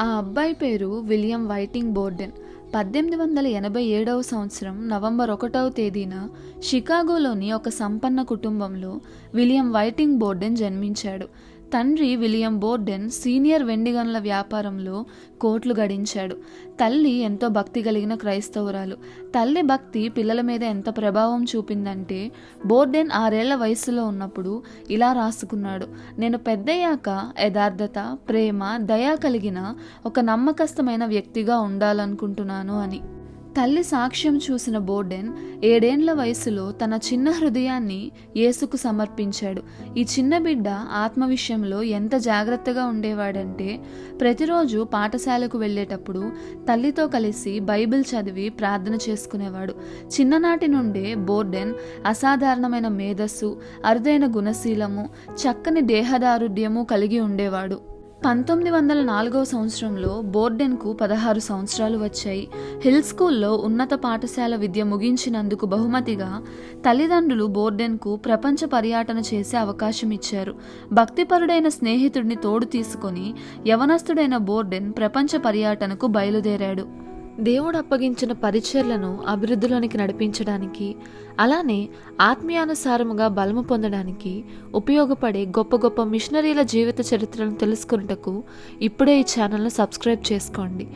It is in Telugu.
ఆ అబ్బాయి పేరు విలియం వైటింగ్ బోర్డెన్. పద్దెనిమిది వందల ఎనభై ఏడవ సంవత్సరం నవంబర్ ఒకటవ తేదీన షికాగోలోని ఒక సంపన్న కుటుంబంలో విలియం వైటింగ్ బోర్డెన్ జన్మించాడు. తండ్రి విలియం బోర్డెన్ సీనియర్ వెండిగన్ల వ్యాపారంలో కోట్లు గడించాడు. తల్లి ఎంతో భక్తి కలిగిన క్రైస్తవురాలు. తల్లి భక్తి పిల్లల మీద ఎంత ప్రభావం చూపిందంటే బోర్డెన్ ఆరేళ్ళ వయసులో ఉన్నప్పుడు ఇలా రాసుకున్నాడు. నేను పెద్దయ్యాక యథార్థత ప్రేమ దయ కలిగిన ఒక నమ్మకస్తమైన వ్యక్తిగా ఉండాలనుకుంటున్నాను అని. తల్లి సాక్ష్యం చూసిన బోర్డెన్ ఏడేండ్ల వయసులో తన చిన్న హృదయాన్ని యేసుకు సమర్పించాడు. ఈ చిన్న బిడ్డ ఆత్మ విషయంలో ఎంత జాగ్రత్తగా ఉండేవాడంటే ప్రతిరోజు పాఠశాలకు వెళ్ళేటప్పుడు తల్లితో కలిసి బైబిల్ చదివి ప్రార్థన చేసుకునేవాడు. చిన్ననాటి నుండే బోర్డెన్ అసాధారణమైన మేధస్సు అరుదైన గుణశీలము చక్కని దేహదారుఢ్యము కలిగి ఉండేవాడు. పంతొమ్మిది వందల నాలుగవ సంవత్సరంలో బోర్డెన్కు పదహారు సంవత్సరాలు వచ్చాయి. హిల్ స్కూల్లో ఉన్నత పాఠశాల విద్య ముగించినందుకు బహుమతిగా తల్లిదండ్రులు బోర్డెన్కు ప్రపంచ పర్యటన చేసే అవకాశం ఇచ్చారు. భక్తిపరుడైన స్నేహితుడిని తోడు తీసుకొని యవనస్తుడైన బోర్డెన్ ప్రపంచ పర్యటనకు బయలుదేరాడు. దేవుడు అప్పగించిన పరిచర్లను అభివృద్ధిలోనికి నడిపించడానికి అలానే ఆత్మీయానుసారముగా బలము పొందడానికి ఉపయోగపడే గొప్ప గొప్ప మిషనరీల జీవిత చరిత్రను తెలుసుకున్నటకు ఇప్పుడే ఈ ఛానల్ను సబ్స్క్రైబ్ చేసుకోండి.